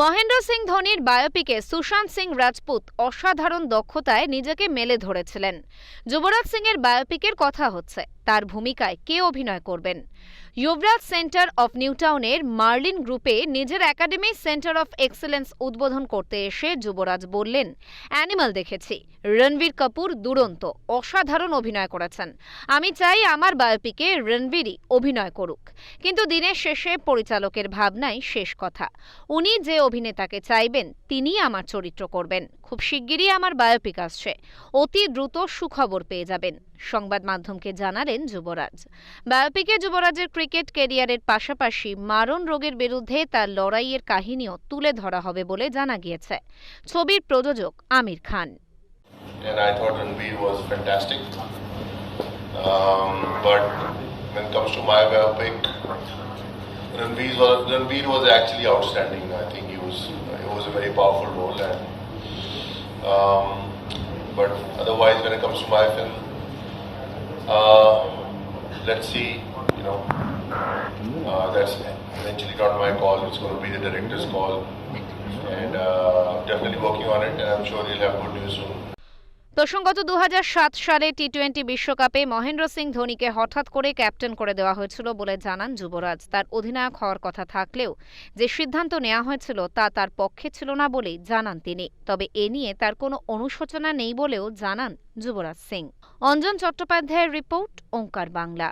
মহেন্দ্র সিং ধোনির বায়োপিকে সুশান্ত সিং রাজপুত অসাধারণ দক্ষতায় নিজেকে মেলে ধরেছিলেন। যুবরাজ সিংয়ের বায়োপিকের কথা হচ্ছে। তার ভূমিকায় কে অভিনয় করবেন? যুবরাজ সেন্টার অফ নিউটাউনের মার্লিন গ্রুপে নিজের একাডেমি সেন্টার অফ এক্সেলেন্স উদ্বোধন করতে এসে যুবরাজ বললেন, অ্যানিমাল দেখেছি। রণবীর কাপুর দুরন্ত, অসাধারণ অভিনয় করেছেন। আমি চাই আমার বায়োপিকে রণবীরই অভিনয় করুক। কিন্তু দিনের শেষে পরিচালকের ভাবনাই শেষ কথা। উনি যে অভিনেতাকে চাইবেন, তিনিই আমার চরিত্র করবেন। খুব শিগগিরই আমার বায়োপিক আসছে অতি দ্রুত সুখবর পেয়ে যাবেন সংবাদ মাধ্যমকে জানালেন যুবরাজ বায়োপিকে যুবরাজের ক্রিকেট ক্যারিয়ারের পাশাপাশি মারণ রোগের বিরুদ্ধে তার লড়াইয়ের কাহিনীও তুলে ধরা হবে বলে জানা গিয়েছে ছবির প্রযোজক Aamir Khan Ranveer was, was actually outstanding. I think he was, it was a very powerful role. And um, but otherwise, when it comes to my film, uh, let's see. You know, uh, that's eventually not my call. It's going to be the director's call, and uh, definitely working on it, and I'm sure you'll have good news soon. প্রসঙ্গত দুহাজার সাত সালে T twenty বিশ্বকাপে মহেন্দ্র সিং ধোনিকে হঠাৎ করে captain করে দেওয়া হয়েছিল বলে জানান যুবরাজ। তার অধিনায়ক হওয়ার কথা থাকলেও যে সিদ্ধান্ত নেওয়া হয়েছিল তা তার পক্ষে ছিল না বলেই জানান তিনি। তবে এ নিয়ে তার কোনো অনুশোচনা নেই বলেও জানান যুবরাজ সিং। অঞ্জন চট্টোপাধ্যায়ের রিপোর্ট, ওঙ্কার বাংলা।